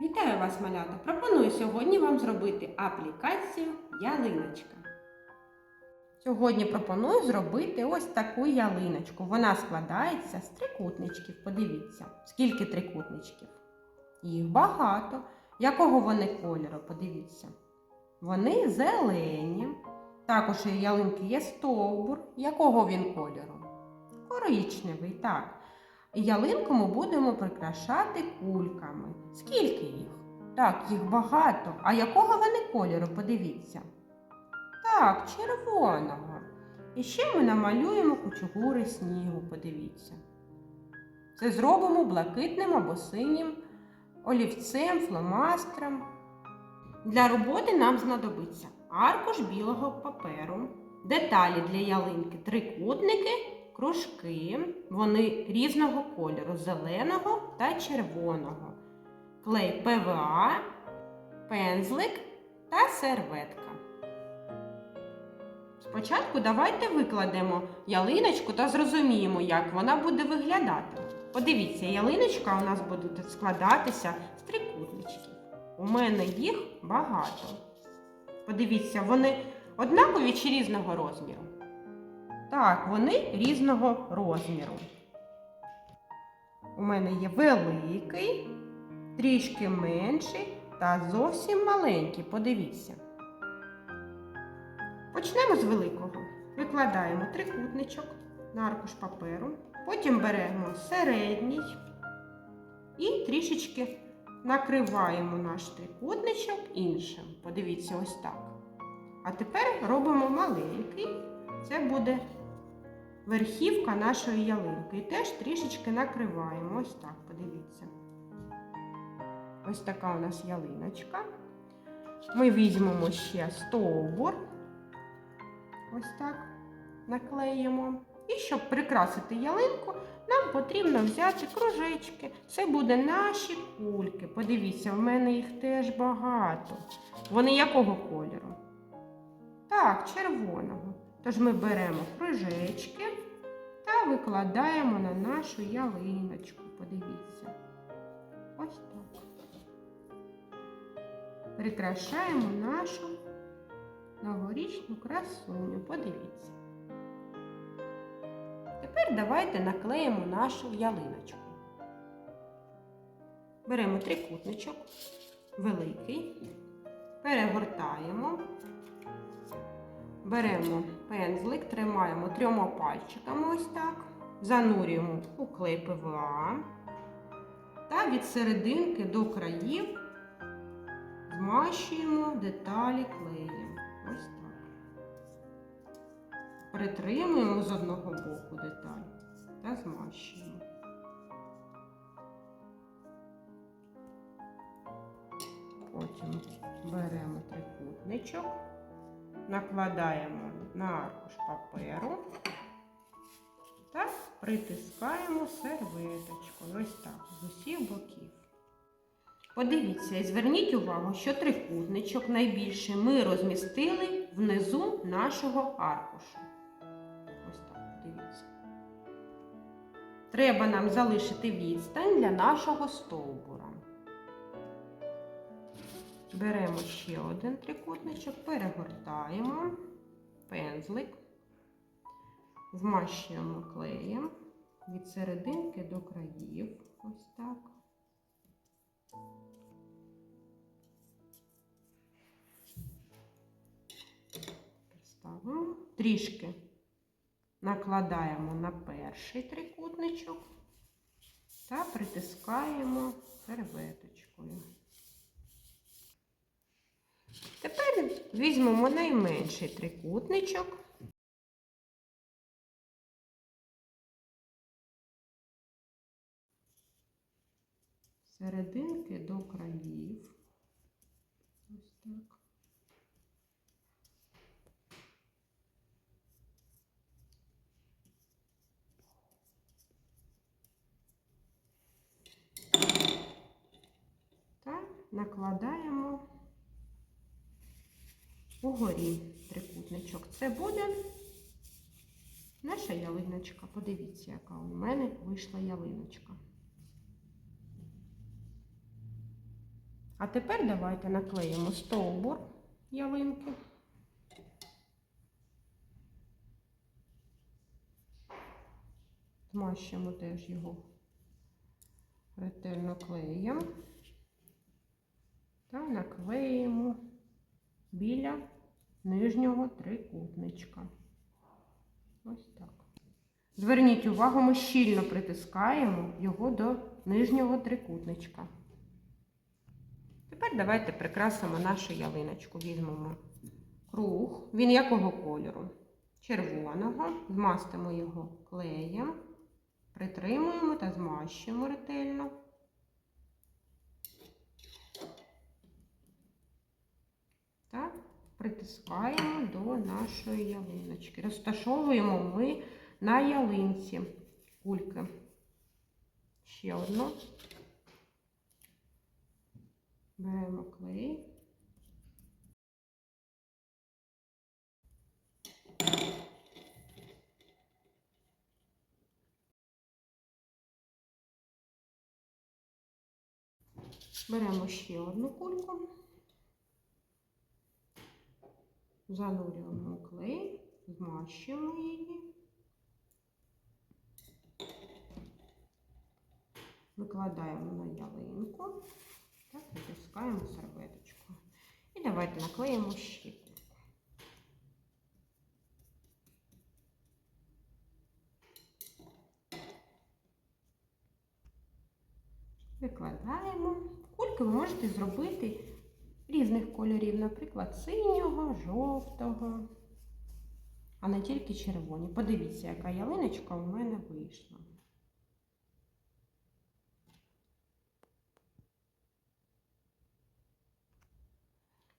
Вітаю вас, малята! Пропоную сьогодні вам зробити аплікацію ялиночка. Сьогодні пропоную зробити ось таку ялиночку. Вона складається з трикутничків. Подивіться, скільки трикутничків. Їх багато. Якого вони кольору? Подивіться. Вони зелені. Також у ялинки є стовбур. Якого він кольору? Коричневий, так. Ялинку ми будемо прикрашати кульками. Скільки їх? Так, їх багато. А якого вони кольору? Подивіться. Так, червоного. І ще ми намалюємо кучугури снігу, подивіться. Це зробимо блакитним або синім олівцем, фломастером. Для роботи нам знадобиться аркуш білого паперу, деталі для ялинки, трикутники, кружки. Вони різного кольору зеленого та червоного, клей ПВА, пензлик та серветка. Спочатку давайте викладемо ялиночку та зрозуміємо, як вона буде виглядати. Подивіться, ялиночка у нас буде складатися з трикутничків. У мене їх багато. Подивіться, вони однакові чи різного розміру? Так, вони різного розміру. У мене є великий, трішки менший та зовсім маленький. Подивіться. Почнемо з великого. Викладаємо трикутничок на аркуш паперу. Потім беремо середній і трішечки накриваємо наш трикутничок іншим. Подивіться, ось так. А тепер робимо маленький. Це буде верхівка нашої ялинки. І теж трішечки накриваємо. Ось так, подивіться. Ось така у нас ялиночка. Ми візьмемо ще стовбур. Ось так наклеїмо. І щоб прикрасити ялинку, нам потрібно взяти кружечки. Це буде наші кульки. Подивіться, в мене їх теж багато. Вони якого кольору? Так, червоного. Тож ми беремо кружечки викладаємо на нашу ялиночку. Подивіться. Ось так. Прикрашаємо нашу новорічну красуню. Подивіться. Тепер давайте наклеїмо нашу ялиночку. Беремо трикутничок великий, перегортаємо, беремо пензлик, тримаємо трьома пальчиками ось так, занурюємо у клей ПВА та від серединки до країв змащуємо деталі клеєм. Ось так. Притримуємо з одного боку деталь та змащуємо. Потім беремо трикутничок, накладаємо на аркуш паперу та притискаємо серветочкою. Ось так, з усіх боків. Подивіться і зверніть увагу, що трикутничок найбільше ми розмістили внизу нашого аркушу. Ось так, подивіться. Треба нам залишити відстань для нашого стовбура. Беремо ще один трикутничок, перегортаємо пензлик, змащуємо клеєм від серединки до країв. Ось так. Трішки накладаємо на перший трикутничок та притискаємо серветочкою. Тепер візьмемо найменший трикутничок. Серединки до країв. Ось так. Та накладаємо угорі трикутничок. Це буде наша ялиночка. Подивіться, яка у мене вийшла ялиночка. А тепер давайте наклеїмо стовбур ялинки. Змащимо теж його ретельно клеєм та наклеїмо біля нижнього трикутничка. Ось так. Зверніть увагу, ми щільно притискаємо його до нижнього трикутничка. Тепер давайте прикрасимо нашу ялиночку. Візьмемо круг. Він якого кольору? Червоного. Змастимо його клеєм, притримуємо та змащуємо ретельно. Так, притискаємо до нашої ялиночки. Розташовуємо ми на ялинці кульки. Ще одну. Беремо клей. Беремо ще одну кульку. Занурюємо клей, змащуємо її. Викладаємо на ялинку та притискаємо серветочку. І давайте наклеїмо ще. Викладаємо. Кульки можете зробити різних кольорів, наприклад, синього, жовтого, а не тільки червоні. Подивіться, яка ялиночка у мене вийшла.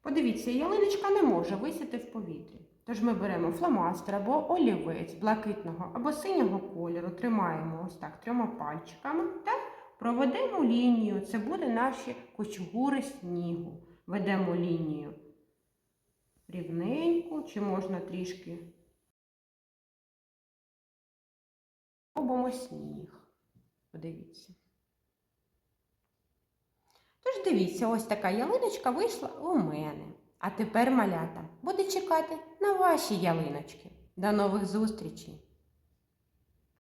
Подивіться, ялиночка не може висіти в повітрі. Тож ми беремо фломастер або олівець блакитного або синього кольору, тримаємо ось так трьома пальчиками та проведемо лінію. Це буде наші кучугури снігу. Ведемо лінію рівненьку, чи можна трішки робимо сніг. Подивіться. Тож дивіться, ось така ялиночка вийшла у мене. А тепер малята буде чекати на ваші ялиночки. До нових зустрічей!